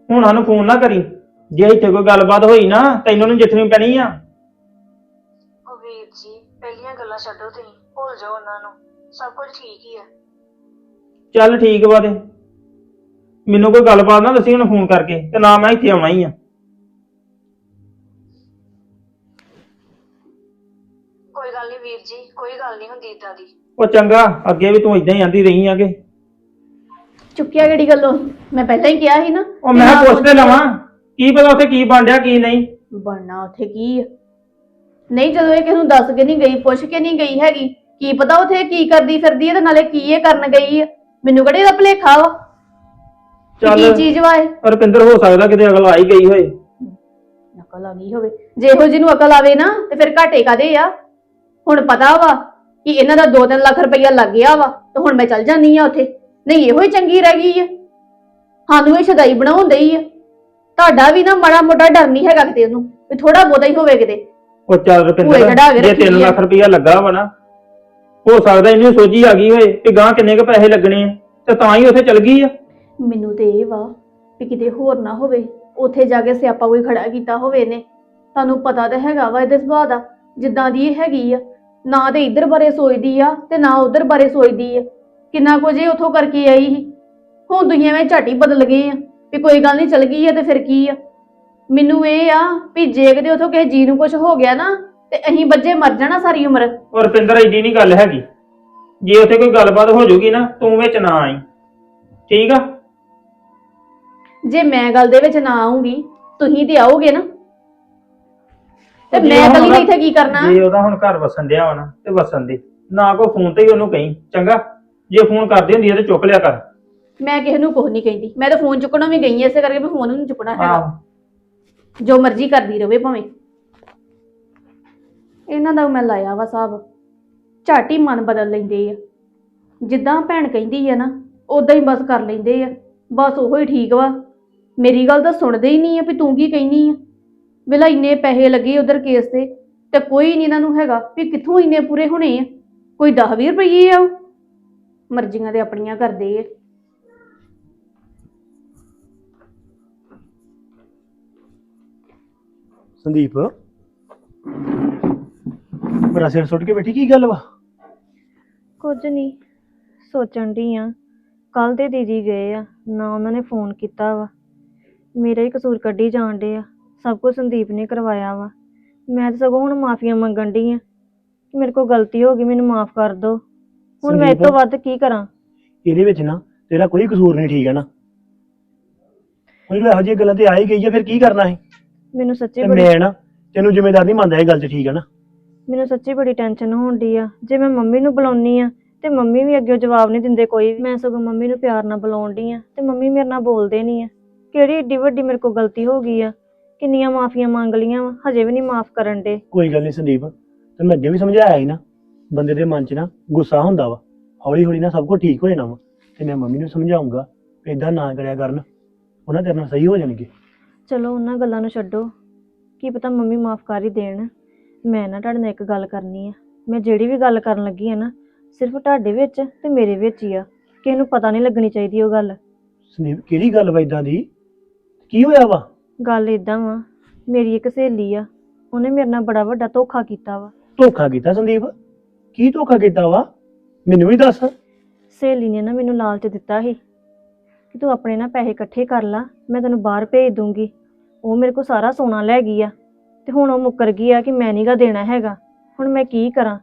ਹੁਣ ਸਾਨੂੰ ਫੋਨ ਨਾ ਕਰੀ। ਜੇ ਇੱਥੇ ਕੋਈ ਗੱਲਬਾਤ ਹੋਈ ਨਾ ਤੈਨੂੰ ਨੂੰ ਜਿੱਥਣੀ ਪੈਣੀ ਆ। ਉਹ ਵੀਰ ਜੀ ਪਹਿਲੀਆਂ ਗੱਲਾਂ ਛੱਡੋ ਤੁਸੀਂ ਭੁੱਲ ਜਾਓ ਉਹਨਾਂ ਨੂੰ। ਸਭ ਕੁਝ ਠੀਕ ਹੀ ਆ। ਚੱਲ ਠੀਕ ਵਾ ਤੇ। ਮੈਨੂੰ ਕੋਈ ਗੱਲਬਾਤ ਨਾ ਦੱਸੀ ਹੁਣ ਫੋਨ ਕਰਕੇ ਤੇ ਨਾ ਮੈਂ ਇੱਥੇ ਆਉਣਾ ਹੀ ਆ। ਕੋਈ ਗੱਲ ਨਹੀਂ ਵੀਰ ਜੀ ਕੋਈ ਗੱਲ ਨਹੀਂ ਹੁੰਦੀ ਇਦਾਂ ਦੀ। ਉਹ ਚੰਗਾ ਅੱਗੇ ਵੀ ਤੂੰ ਇਦਾਂ ਹੀ ਆਂਦੀ ਰਹੀ ਆਗੇ। ਚੁੱਕਿਆ ਕਿਹੜੀ ਗੱਲੋਂ? ਮੈਂ ਪਹਿਲਾਂ ਹੀ ਕਿਹਾ ਸੀ ਨਾ ਉਹ ਮੈਂ ਪੁੱਛਦੇ ਲਵਾਂ ਕੀ ਪਤਾ ਉੱਥੇ ਕੀ ਬਣ ਡਿਆ ਕੀ ਨਹੀਂ। ਬਣਨਾ ਉੱਥੇ ਕੀ ਆ? ਨਹੀਂ ਜਦੋਂ ਇਹ ਕਿਸੇ ਨੂੰ ਦੱਸ ਕੇ ਨਹੀਂ ਗਈ ਪੁੱਛ ਕੇ ਨਹੀਂ ਗਈ ਹੈਗੀ ਕੀ ਪਤਾ ਉੱਥੇ ਕੀ ਕਰਦੀ ਫਿਰਦੀ ਹੈ ਤੇ ਨਾਲੇ ਕੀ ਇਹ ਕਰਨ ਗਈ ਆ? ਮੈਨੂੰ ਕਿਹੜੇ ਦਾ ਭਲੇਖਾ ਵਾ? ਚੱਲ। ਕੀ ਚੀਜ਼ ਵਾ ਇਹ? ਰੁਪਿੰਦਰ ਹੋ ਸਕਦਾ ਕਿਤੇ ਅਗਲ ਆਈ ਗਈ ਹੋਏ। ਅਕਲ ਆ ਗਈ ਹੋਵੇ। ਜੇ ਇਹੋ ਜਿਹੀ ਨੂੰ ਅਕਲ ਆਵੇ ਨਾ ਤੇ ਫਿਰ ਘਾਟੇ ਕਾਦੇ ਆ? ਹੁਣ ਪਤਾ ਵਾ ਕਿ ਇਹਨਾਂ ਦਾ 2-3 ਲੱਖ ਰੁਪਈਆ ਲੱਗ ਗਿਆ ਵਾ ਤੇ ਹੁਣ ਮੈਂ ਚੱਲ ਜਾਨੀ ਆ ਉੱਥੇ। ਨਹੀਂ ਇਹੋ ਹੀ ਚੰਗੀ ਰਹਿ ਗਈ ਆ। ਸਾਨੂੰ ਇਹ ਸ਼ਦਾਈ ਬਣਾਉਂਦੇ ਹੀ ਆ। ਤੁਹਾਡਾ ਵੀ ਨਾ ਮਾੜਾ ਮੋਟਾ ਡਰ ਨਹੀਂ ਹੈਗਾ ਕਿਤੇ ਉਹਨੂੰ ਵੀ ਥੋੜਾ ਬਹੁਤਾ ਹੀ ਹੋਵੇ ਕਿਤੇ। ਉਹ ਚੱਲ ਭੂਏ ਰੁਪਿੰਦਰ ਕਢਾ ਕੇ ਜੇ ਰੱਖੀ 3 ਆ। ਲੱਖ ਰੁਪਇਆ ਲੱਗਾ ਵਾ ਨਾ ਹੋ ਸਕਦਾ ਇਹਨੂੰ ਸੋਝੀ ਆ ਗਈ ਹੋਏ ਕਿ ਗਾਂ ਕਿੰਨੇ ਕ ਪੈਸੇ ਲੱਗਣੇ ਆ ਤੇ ਤਾਂ ਹੀ ਉੱਥੇ ਚਲ ਗਈ ਆ। ਮੈਨੂੰ ਤੇ ਇਹ ਵਾ ਵੀ ਕਿਤੇ ਹੋਰ ਨਾ ਹੋਵੇ ਉੱਥੇ ਜਾ ਕੇ ਸਿਆਪਾ ਕੋਈ ਖੜਾ ਕੀਤਾ ਹੋਵੇ ਨੇ ਤੁਹਾਨੂੰ ਪਤਾ ਤਾਂ ਹੈਗਾ ਵਾ ਇਹਦੇ ਸੁਭਾਅ ਦਾ ਜਿੱਦਾਂ ਦੀ ਇਹ ਹੈਗੀ ਆ। ਨਾ ਤੇ ਇੱਧਰ ਬਾਰੇ ਸੋਚਦੀ ਆ ਤੇ ਨਾ ਉੱਧਰ ਬਾਰੇ ਸੋਚਦੀ ਆ। ਕਿੰਨਾ ਕੁਝ ਇਹ ਉੱਥੋਂ ਕਰਕੇ ਆਈ ਸੀ। ਹੁਣ ਤੁਸੀਂ ਐਵੇਂ ਝਾਟੀ ਬਦਲ ਗਏ ਆ। ਵੀ ਕੋਈ ਗੱਲ ਨਹੀਂ ਚਲ ਗਈ ਆ ਤੇ ਫਿਰ ਕੀ ਆ? ਮੈਨੂੰ ਇਹ ਆ ਵੀ ਜੇ ਕਿਤੇ ਉੱਥੋਂ ਕਿਸੇ ਜੀ ਨੂੰ ਕੁਝ ਹੋ ਗਿਆ ਨਾ ਤੇ ਅਸੀਂ ਬੱਜੇ ਮਰ ਜਾਣਾ ਸਾਰੀ ਉਮਰ। ਉਹ ਰੁਪਿੰਦਰ ਐਡੀ ਨਹੀਂ ਗੱਲ ਹੈਗੀ। ਜੇ ਉੱਥੇ ਕੋਈ ਗੱਲਬਾਤ ਹੋ ਜਾਊਗੀ ਨਾ ਤੂੰ ਵਿੱਚ ਨਾ ਆਈ। ਠੀਕ ਆ? ਜੇ ਮੈਂ ਗੱਲ ਦੇ ਵਿੱਚ ਨਾ ਆਉਂਗੀ ਤੁਸੀਂ ਤੇ ਆਓਗੇ ਨਾ। ਤੇ ਮੈਂ ਹੁਣ ਕੱਲੀ ਉਹਦਾ- ਇੱਥੇ ਕੀ ਕਰਨਾ? ਜੇ ਉਹਦਾ ਹੁਣ ਘਰ ਵਸਣ ਡਿਆ ਨਾ ਤੇ ਵਸਣ ਦੇ। ਨਾ ਕੋ ਫੋਨ ਤੇ ਹੀ ਉਹਨੂੰ ਕਹੀਂ ਚੰਗਾ? ਜੇ ਫੋਨ ਕਰਦੀ ਹੁੰਦੀ ਹੈ ਤੇ ਚੁੱਕ ਲਿਆ ਕਰ। ਮੈਂ ਕਿਸੇ ਨੂੰ ਕੁਝ ਨਹੀਂ ਕਹਿੰਦੀ। ਮੈਂ ਤਾਂ ਫੋਨ ਚੁੱਕਣਾ ਵੀ ਗਈ ਐ ਇਸੇ ਕਰਕੇ ਮੈਂ ਫੋਨ ਨਹੀਂ ਚੁੱਕਣਾ ਹੈਗਾ। ਆਹੋ। ਜੋ ਮਰਜ਼ੀ ਕਰਦੀ ਰਵੇ ਭਾਵੇਂ। ਇਹਨਾਂ ਦਾ ਮੈਂ ਲਾਇਆ ਵਾ ਸਾਹਿਬ ਝਾਟੀ ਮਨ ਬਦਲ ਲੈਂਦੇ ਆ। ਜਿੱਦਾਂ ਭੈਣ ਕਹਿੰਦੀ ਆ ਨਾ ਉਦਾਂ ਹੀ ਬਸ ਕਰ ਲੈਂਦੇ ਆ। ਬਸ ਉਹੋ ਹੀ ਠੀਕ ਵਾ। ਮੇਰੀ ਗੱਲ ਤਾਂ ਸੁਣਦੇ ਹੀ ਨਹੀਂ ਆ ਵੀ ਤੂੰ ਕੀ ਕਹਿਨੀ ਆ। ਵੇਲਾ ਇੰਨੇ ਪੈਸੇ ਲੱਗੇ ਉਧਰ ਕੇਸ ਤੇ ਤੇ ਕੋਈ ਨਹੀਂ ਇਹਨਾਂ ਨੂੰ ਹੈਗਾ ਵੀ ਕਿੱਥੋਂ ਇੰਨੇ ਪੂਰੇ ਹੋਣੇ ਆ? ਕੋਈ 10-20 ਰੁਪਏ ਆ ਉਹ? ਮਰਜ਼ੀਆਂ ਤੇ ਆਪਣੀਆਂ ਕਰਦੇ ਆ। ਸੰਦੀਪ? ਮੇਰਾ ਸਿਰ ਸੁੱਟ ਕੇ ਬੈਠੀ ਕੀ ਗੱਲ ਵਾ? ਕੁਝ ਨਹੀਂ ਸੋਚਣ ਦੀ ਆ। ਕੱਲ ਦੇ ਦੀਦੀ ਗਏ ਆ ਨਾ ਉਹਨਾਂ ਨੇ ਫੋਨ ਕੀਤਾ ਵਾ। ਮੇਰਾ ਹੀ ਕਸੂਰ ਕੱਢੀ ਜਾਣ ਡੇ ਆ। ਸਭ ਕੁਝ ਸੰਦੀਪ ਨੇ ਕਰਵਾਇਆ ਵਾ। ਮੈਂ ਤਾਂ ਸਗੋਂ ਹੁਣ ਮਾਫੀਆਂ ਮੰਗਣ ਡਈ ਆ। ਕਿ ਮੇਰੇ ਕੋਲ ਗਲਤੀ ਹੋ ਗਈ ਮੈਨੂੰ ਮਾਫ ਕਰ ਦਿਓ ਹੁਣ ਮੈਂ ਇਹ ਤੋਂ? ਵੱਧ ਕੀ ਕਰਾਂ? ਇਹਦੇ ਵਿੱਚ ਨਾ ਤੇਰਾ ਕੋਈ ਕਸੂਰ ਨਹੀਂ ਠੀਕ ਹੈ ਨਾ। ਕੋਈ ਇਹੋ ਜਿਹੀ ਗੱਲਾਂ ਤੇ ਆ ਹੀ ਗਈ ਆ ਫਿਰ ਕੀ ਕਰਨਾ ਹੈ ਮੈਨੂੰ ਸੱਚੀ ਤੇ ਬੜੀ ਮੈਂ ਨਾ ਤੈਨੂੰ ਜ਼ਿੰਮੇਦਾਰ ਨਹੀਂ ਮੰਨਦਾ ਇਹ ਗੱਲ 'ਚ ਠੀਕ ਹੈ ਨਾ। ਮੈਨੂੰ ਸੱਚੀ ਬੜੀ ਟੈਨਸ਼ਨ ਹੋਣ ਡਈ ਆ। ਜੇ ਮੈਂ ਮੰਮੀ ਨੂੰ ਬੁਲਾਉਣੀ ਆ ਤੇ ਮੰਮੀ ਵੀ ਅੱਗੇ ਜਵਾਬ ਨਹੀਂ ਦਿੰਦੇ ਕੋਈ ਵੀ। ਮੈਂ ਸਗੋਂ ਮੰਮੀ ਨੂੰ ਪਿਆਰ ਨਾਲ ਬੁਲਾਉਣ ਡਈ ਆ ਤੇ ਮੰਮੀ ਮੇਰੇ ਨਾਲ ਬੋਲਦੇ ਨਹੀਂ ਆ। ਕਿਹੜੀ ਏਡੀ ਵੱਡੀ ਮੇਰੇ ਕੋਲ ਗਲਤੀ ਹੋ ਗਈ ਆ? ਕਿੰਨੀਆਂ ਮਾਫੀਆਂ ਮੰਗ ਲੀਆਂ ਵਾ ਹਜੇ ਵੀ ਨਹੀਂ ਮਾਫ ਕਰਨ ਦੇ। ਕੋਈ ਗੱਲ ਨਹੀਂ ਸੰਦੀਪ ਤੈਨੂੰ ਮੈਂ ਅੱਗੇ ਵੀ ਸਮਝਾਇਆ ਸੀ ਨਾ ਬੰਦੇ ਦੇ ਮਨ 'ਚ ਨਾ ਗੁੱਸਾ ਹੁੰਦਾ ਵਾ। ਹੌਲੀ ਹੌਲੀ ਨਾ ਸਭ ਕੁਝ ਠੀਕ ਹੋ ਜਾਣਾ ਵਾ ਤੇ ਮੈਂ ਮੰਮੀ ਨੂੰ ਸਮਝਾਉਂਗਾ ਇਦਾਂ ਨਾ ਕਰਿਆ ਕਰਨ। ਉਹਨਾਂ ਤੇਰੇ ਨਾਲ ਸਹੀ ਹੋ ਜਾਣਗੇ। ਚਲੋ ਉਹਨਾਂ ਗੱਲਾਂ ਨੂੰ ਛੱਡੋ। ਕੀ ਪਤਾ ਮੰਮੀ ਮਾਫ ਕਰ ਹੀ ਦੇਣ। ਮੈਂ ਨਾ ਤੁਹਾਡੇ ਨਾਲ ਇੱਕ ਗੱਲ ਕਰਨੀ ਆ। ਮੈਂ ਜਿਹੜੀ ਵੀ ਗੱਲ ਕਰਨ ਲੱਗੀ ਆ ਨਾ ਸਿਰਫ ਤੁਹਾਡੇ ਵਿੱਚ ਤੇ ਮੇਰੇ ਵਿੱਚ ਹੀ ਆ। ਕਿਸੇ ਨੂੰ ਪਤਾ ਨਹੀਂ ਲੱਗਣੀ ਚਾਹੀਦੀ ਉਹ ਗੱਲ। ਸੰਦੀਪ ਕਿਹੜੀ ਗੱਲ ਵਾ ਇਦਾਂ ਦੀ? ਕੀ ਹੋਇਆ ਵਾ? ਗੱਲ ਇਦਾਂ ਵਾ ਮੇਰੀ ਇੱਕ ਸਹੇਲੀ ਆ ਉਹਨੇ ਮੇਰੇ ਨਾਲ ਬੜਾ ਵੱਡਾ ਧੋਖਾ ਕੀਤਾ ਵਾ। ਧੋਖਾ ਕੀਤਾ ਸੰਦੀਪ? ਕੀ ਧੋਖਾ ਕੀਤਾ ਵਾ? ਮੈਨੂੰ ਵੀ ਦੱਸ। ਸਹੇਲੀ ਨੇ ਨਾ ਮੈਨੂੰ ਲਾਲਚ ਦਿੱਤਾ ਸੀ ਕਿ ਤੂੰ ਆਪਣੇ ਨਾ ਪੈਸੇ ਇਕੱਠੇ ਕਰ ਲਾ ਮੈਂ ਤੈਨੂੰ ਬਾਹਰ ਭੇਜ ਦੂੰਗੀ। ਉਹ ਮੇਰੇ ਕੋਲ ਸਾਰਾ ਸੋਨਾ ਲੈ ਗਈ ਆ ਤੇ ਹੁਣ ਉਹ ਮੁੱਕਰ ਗਈ ਆ ਕਿ ਮੈਂ ਨਹੀਂਗਾ ਦੇਣਾ ਹੈਗਾ। ਹੁਣ ਮੈਂ ਕੀ ਕਰਾਂ?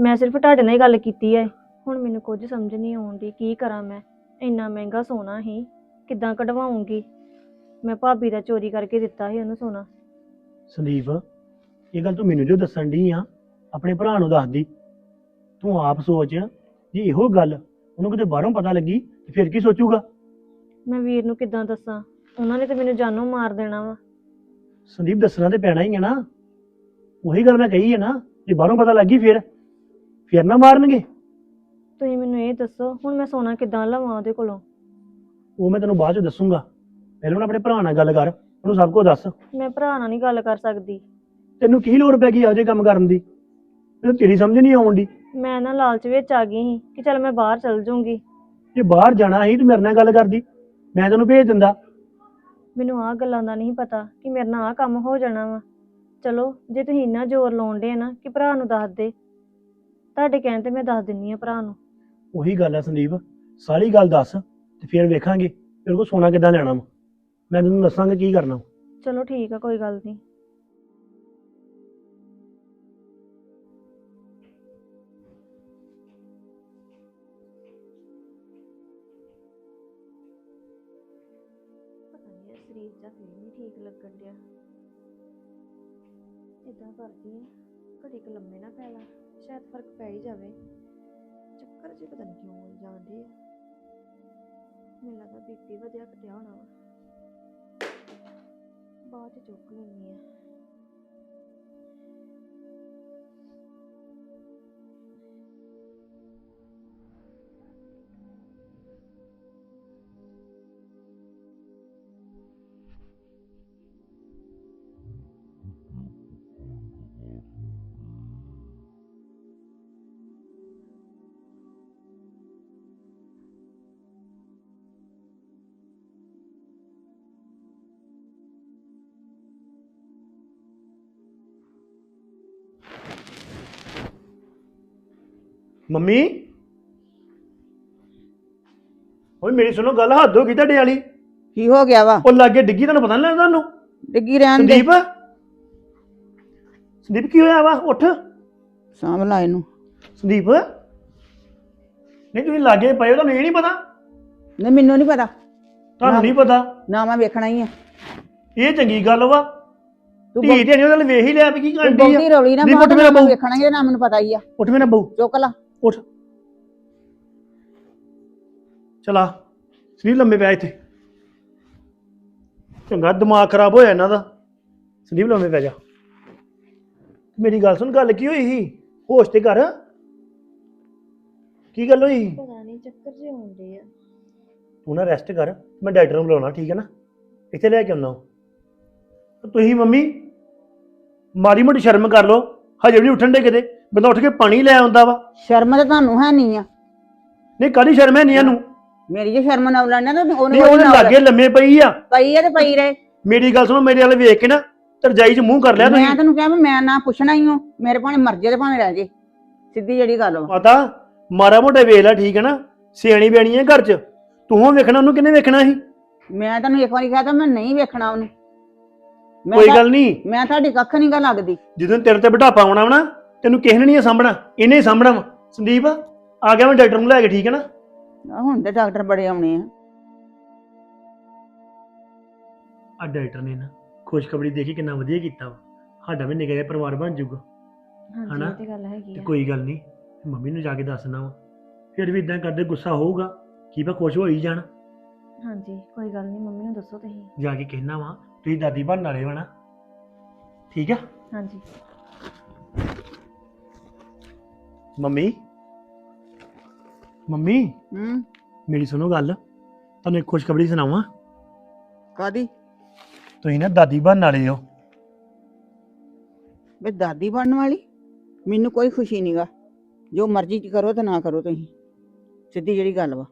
ਮੈਂ ਸਿਰਫ ਤੁਹਾਡੇ ਨਾਲ ਹੀ ਗੱਲ ਕੀਤੀ ਐ। ਹੁਣ ਮੈਨੂੰ ਕੁਝ ਸਮਝ ਨਹੀਂ ਆਉਂਦੀ ਕੀ ਕਰਾਂ ਮੈਂ। ਇੰਨਾ ਮਹਿੰਗਾ ਸੋਨਾ ਹੀ ਕਿੱਦਾਂ ਕਢਵਾਉਂਗੀ? ਮੈਂ ਭਾਬੀ ਦਾ ਚੋਰੀ ਕਰਕੇ ਦਿੱਤਾ ਸੀ ਉਹਨੂੰ ਸੋਨਾ। ਸੰਦੀਪ ਇਹ ਗੱਲ ਤੂੰ ਮੈਨੂੰ ਜੋ ਦੱਸਣ ਦੀ ਆ ਆਪਣੇ ਭਰਾ ਨੂੰ ਦੱਸਦੀ ਤੂੰ ਆਪ ਸੋਚ ਜੇ ਇਹੋ ਗੱਲ ਉਹਨੂੰ ਕਿਤੇ ਬਾਹਰੋਂ ਪਤਾ ਲੱਗੀ ਤੇ ਫਿਰ ਕੀ ਸੋਚੂਗਾ? ਮੈਂ ਵੀਰ ਨੂੰ ਕਿੱਦਾਂ ਦੱਸਾਂ? ਉਹਨਾਂ ਨੇ ਤਾਂ ਮੈਨੂੰ ਜਾਨੋਂ ਮਾਰ ਦੇਣਾ ਵਾ। ਸੰਦੀਪ ਦੱਸਣਾ ਤੇ ਪੈਣਾ ਹੀ ਹੈ ਨਾ। ਉਹੀ ਗੱਲ ਮੈਂ ਕਹੀ ਹੈ ਨਾ ਜੇ ਬਾਹਰੋਂ ਪਤਾ ਲੱਗੀ ਫਿਰ ਫਿਰ ਨਾ ਮਾਰਨਗੇ। ਤੁਸੀਂ ਮੈਨੂੰ ਇਹ ਦੱਸੋ ਹੁਣ ਮੈਂ ਸੋਨਾ ਕਿੱਦਾਂ ਲਵਾਂ ਉਹਦੇ ਕੋਲੋਂ? ਉਹ ਮੈਂ ਤੈਨੂੰ ਬਾਅਦ ਚ ਦੱਸੂਗਾ। ਪਹਿਲਾਂ ਨਾ ਆਪਣੇ ਭਰਾ ਨਾਲ ਗੱਲ ਕਰ ਉਹਨੂੰ ਸਭ ਕੁਝ ਦੱਸ। ਮੈਂ ਭਰਾ ਨਾਲ ਨਹੀਂ ਗੱਲ ਕਰ ਸਕਦੀ। ਤੈਨੂੰ ਕੀ ਲੋੜ ਪੈ ਗਈ ਇਹੋ ਜਿਹੇ ਕੰਮ ਕਰਨ ਦੀ? ਮੈਨੂੰ ਤੇਰੀ ਸਮਝ ਨਹੀਂ ਆਉਂਦੀ ਮੈਂ ਨਾ ਲਾਲਚ ਵਿੱਚ ਆ ਗਈ ਸੀ ਕਿ ਚਲ ਮੈਂ ਬਾਹਰ ਚਲ ਜਾਊਂਗੀ। ਜੇ ਬਾਹਰ ਜਾਣਾ ਸੀ ਤੂੰ ਮੇਰੇ ਨਾਲ ਗੱਲ ਕਰਦੀ। ਮੈਂ ਤੈਨੂੰ ਭੇਜ ਦਿੰਦਾ। ਮੈਨੂੰ ਆਹ ਗੱਲਾਂ ਦਾ ਨਹੀਂ ਪਤਾ ਕਿ ਮੇਰੇ ਨਾਲ ਆਹ ਕੰਮ ਹੋ ਜਾਣਾ ਵਾ। ਚਲੋ ਜੇ ਤੁਸੀਂ ਇੰਨਾ ਜ਼ੋਰ ਲਾਉਂਦੇ ਆ ਨਾ ਕਿ ਭਰਾ ਨੂੰ ਦੱਸ ਦੇ। ਤੁਹਾਡੇ ਕਹਿਣ ਤੇ ਮੈਂ ਦੱਸ ਦਿੰਨੀ ਆ ਭਰਾ ਨੂੰ। ਉਹੀ ਗੱਲ ਹੈ ਸੰਦੀਪ ਸਾਰੀ ਗੱਲ ਦੱਸ ਤੇ ਫਿਰ ਵੇਖਾਂਗੇ ਤੇਰੇ ਕੋਲ ਸੋਨਾ ਕਿੱਦਾਂ ਲੈਣਾ ਵਾ। ਮੈਂ ਤੈਨੂੰ ਦੱਸਾਂਗਾ ਕੀ ਕਰਨਾ। ਚਲੋ ਠੀਕ ਆ, ਕੋਈ ਗੱਲ ਨਹੀਂ। ਪਤਾ ਨਹੀਂ ਇਹ ਸਰੀਰ ਜਾਂ ਫਿਰ ਨਹੀਂ ਠੀਕ ਲੱਗਣ ਡਿਆ। ਇਦਾਂ ਕਰਦੀ ਆ, ਘੜੀ ਕੁ ਲੰਮੇ ਨਾ ਪੈ ਲਾ, ਸ਼ਾਇਦ ਫ਼ਰਕ ਪੈ ਹੀ ਜਾਵੇ। ਚੱਕਰ ਜੀ ਪਤਾ ਨਹੀਂ ਕਿਉਂ ਆਈ ਜਾਂਦੇ ਆ। ਮੈਨੂੰ ਲੱਗਦਾ ਬੀਪੀ ਵਧਿਆ ਘਟਿਆ ਹੋਣਾ ਵਾ। ਬਾਅਦ ਚ ਚੁੱਕ ਲੈਂਦੀ ਹਾਂ। ਮੰਮੀ? ਓਏ ਮੇਰੀ ਸੁਣੋ ਗੱਲ ਹੱਦ ਹੋ ਗਈ ਤੁਹਾਡੇ ਵਾਲੀ। ਕੀ ਹੋ ਗਿਆ ਵਾ? ਉਹ ਲਾਗੇ ਡਿੱਗੀ ਤੁਹਾਨੂੰ ਪਤਾ ਨਹੀਂ ਲੱਗਦਾ ਤੁਹਾਨੂੰ ਡਿੱਗੀ ਰਹਿਣ ਦੇ। ਸੰਦੀਪ? ਸੰਦੀਪ ਕੀ ਹੋਇਆ ਵਾ? ਉੱਠ। ਸਾਂਭ ਲਾ ਇਹਨੂੰ। ਸੰਦੀਪ? ਨਹੀਂ ਤੁਸੀਂ ਲਾਗੇ ਪਏ ਹੋ ਤੁਹਾਨੂੰ ਇਹ ਨਹੀਂ ਪਤਾ? ਨਹੀਂ ਮੈਨੂੰ ਨਹੀਂ ਪਤਾ। ਤੁਹਾਨੂੰ ਨਹੀਂ ਪਤਾ? ਨਾ ਮੈਂ ਵੇਖਣਾ ਹੀ ਆ। ਇਹ ਚੰਗੀ ਗੱਲ ਵਾ। ਤੂੰ ਧੀ ਤੇ ਨਹੀਂ ਉਹਦੇ ਨਾਲ ਵੇਖ ਹੀ ਲਿਆ ਵੀ ਕੀ ਕਰਦੀ ਆ। ਬਹੁਤੀ ਰੌਲੀ ਨਾ ਨਹੀਂ, ਤੇ ਮੇਰਾ ਮੈਂ ਬਹੂ। ਵੇਖਣਾ ਹੀ ਆ, ਨਾ ਮੈਨੂੰ ਪਤਾ ਹੀ ਆ। ਉੱਠ ਮੇਰਾ ਬਹੂ। ਚੁੱਕ ਲਾ। ਉੱਠ। ਚਲਾ ਸਰੀਰ ਲੰਮੇ ਪਿਆ ਇੱਥੇ। ਚੰਗਾ ਦਿਮਾਗ ਖਰਾਬ ਹੋਇਆ ਇਹਨਾਂ ਦਾ। ਸੰਦੀਪ ਲੰਮੇ ਪੈ ਜਾ ਮੇਰੀ ਗੱਲ ਸੁਣ ਗੱਲ ਕੀ ਹੋਈ ਸੀ? ਹੋਸ਼ ਤੇ ਕਰ ਕੀ ਗੱਲ ਹੋਈ? ਪਤਾ ਨਹੀਂ ਚੱਕਰ ਜੇ ਆਉਂਦੇ ਆ। ਤੂੰ ਨਾ ਰੈਸਟ ਕਰ। ਮੈਂ ਡਾਕਟਰ ਨੂੰ ਬੁਲਾਉਣਾ ਠੀਕ ਹੈ ਨਾ? ਇੱਥੇ ਲੈ ਕੇ ਆਉਣਾ ਤੁਸੀਂ ਮੰਮੀ ਮਾੜੀ ਮੋਟੀ ਸ਼ਰਮ ਕਰ ਲਓ। ਹਜੇ ਵੀ ਨਹੀਂ ਉੱਠਣ ਦੇ ਕਿਤੇ। ਬੰਦਾ ਉੱਠ ਕੇ ਪਾਣੀ ਲੈ ਆਉਂਦਾ ਵਾ। ਸ਼ਰਮ ਤਾਂ ਤੁਹਾਨੂੰ ਹੈ ਨਹੀਂ ਆ। ਨਹੀਂ ਕਾਹਦੀ ਸ਼ਰਮ ਹੈ ਨਹੀਂ ਇਹਨੂੰ? ਮੇਰੀ ਜੇ ਸ਼ਰਮ ਨਾ ਲੈਣਾ ਤਾਂ ਉਹਨੂੰ ਨਹੀਂ ਉਹਦੇ ਲਾਗੇ ਲੰਮੇ ਪਈ ਆ। ਪਈ ਆ ਤੇ ਪਈ ਰਹੇ। ਮੇਰੀ ਗੱਲ ਸੁਣੋ ਮੇਰੇ ਵਾਲੇ ਵੇਖ ਕੇ ਨਾ ਤਰਜਾਈ 'ਚ ਮੂੰਹ ਕਰ ਲਿਆ ਮੈਂ ਤੁਸੀਂ ਤੈਨੂੰ ਕਿਹਾ ਵੀ ਮੈਂ ਨਾ ਪੁੱਛਣਾ ਹੀ ਹਾਂ ਮੇਰੇ ਭਾਵੇਂ ਮਰ ਜੇ ਤੇ ਭਾਵੇਂ ਰਹਿ ਜੇ। ਸਿੱਧੀ ਜਿਹੜੀ ਗੱਲ ਵਾ ਮਾਤਾ ਮਾਰਾ ਮੋਟਾ ਵੇਖ ਲੈ ਠੀਕ ਹੈ ਨਾ? ਸਿਆਣੀ ਬਿਆਣੀ ਹੈ ਘਰ 'ਚ। ਤੂੰ ਵੇਖਣਾ ਉਹਨੂੰ ਕਿੰਨੇ ਵੇਖਣਾ ਸੀ? ਮੈਂ ਤੈਨੂੰ ਇੱਕ ਵਾਰੀ ਕਿਹਾ ਤਾਂ ਮੈਂ ਨਹੀਂ ਵੇਖਣਾ ਉਹਨੂੰ। ਮੈਂ ਕੋਈ ਤਾਂ- ਗੱਲ ਨਹੀਂ। ਮੈਂ ਤੁਹਾਡੀ ਕੱਖ ਨਹੀਂ ਗਾ ਲੱਗਦੀ। ਜਦੋਂ ਤੇਰੇ ਤੇ ਬਿਠਾਪਾ ਆਉਣਾ ਵਾ ਨਾ ਤੈਨੂੰ ਕਿਸੇ ਨੇ ਨਹੀਂ ਸਾਂਭਣਾ ਇਹਨੇ ਹੀ ਸਾਂਭਣਾ ਵਾ। ਸੰਦੀਪ ਆ ਗਿਆ ਮੈਂ ਡਾਕਟਰ ਨੂੰ ਲੈ ਕੇ ਠੀਕ ਹੈ ਨਾ? ਆਹ ਹੁਣ ਤੇ ਡਾਕਟਰ ਬੜੇ ਆਉਣੇ ਆ। ਆ ਡਾਕਟਰ ਨੇ ਨਾ ਖੁਸ਼ਖਬਰੀ ਦੇ ਕੇ ਕਿੰਨਾ ਵਧੀਆ ਕੀਤਾ ਵਾ। ਸਾਡਾ ਵੀ ਨਿੱਕਾ ਜਿਹਾ ਪਰਿਵਾਰ ਬਣ ਜਾਊਗਾ ਹਾਂਜੀ ਹਨਾ? ਇਹ ਤੇ ਗੱਲ ਹੈਗੀ ਤੇ ਆ। ਕੋਈ ਗੱਲ ਨਹੀਂ ਮੰਮੀ ਨੂੰ ਜਾ ਕੇ ਦੱਸਣਾ ਵਾ। ਫਿਰ ਵੀ ਇਦਾਂ ਕਰਦੇ ਗੁੱਸਾ ਹੋਊਗਾ ਕੀ ਪਾ ਖੁਸ਼ ਹੋ ਹੀ ਜਾਣ। ਹਾਂਜੀ ਕੋਈ ਗੱਲ ਨਹੀਂ ਮੰਮੀ ਨੂੰ ਦੱਸੋ ਤੁਸੀਂ। ਜਾ ਕੇ ਕਹਿਣਾ ਵਾ ਤੁਸੀਂ ਦਾਦੀ ਬਣਨ ਵਾਲੇ ਵਾ ਨਾ। ਠੀਕ ਆ? ਹਾਂਜੀ। ਮੰਮੀ? ਮੰਮੀ? ਹੂੰ। ਮੇਰੀ ਸੁਣੋ ਗੱਲ। ਤੁਹਾਨੂੰ ਇੱਕ ਖੁਸ਼ਖਬਰੀ ਸੁਣਾਵਾਂ। ਕਾਦੀ ਤੁਸੀਂ ਨਾ ਦਾਦੀ ਬਣਨ ਵਾਲੇ ਹੋ। ਵੇ ਦਾਦੀ ਬਣਨ ਵਾਲੀ? ਮੈਨੂੰ ਕੋਈ ਖੁਸ਼ੀ ਨਹੀਂਗਾ ਜੋ ਮਰਜ਼ੀ ਚ ਕਰੋ ਤੇ ਨਾ ਕਰੋ ਤੁਸੀਂ। ਸਿੱਧੀ ਜਿਹੜੀ ਗੱਲ ਵਾ।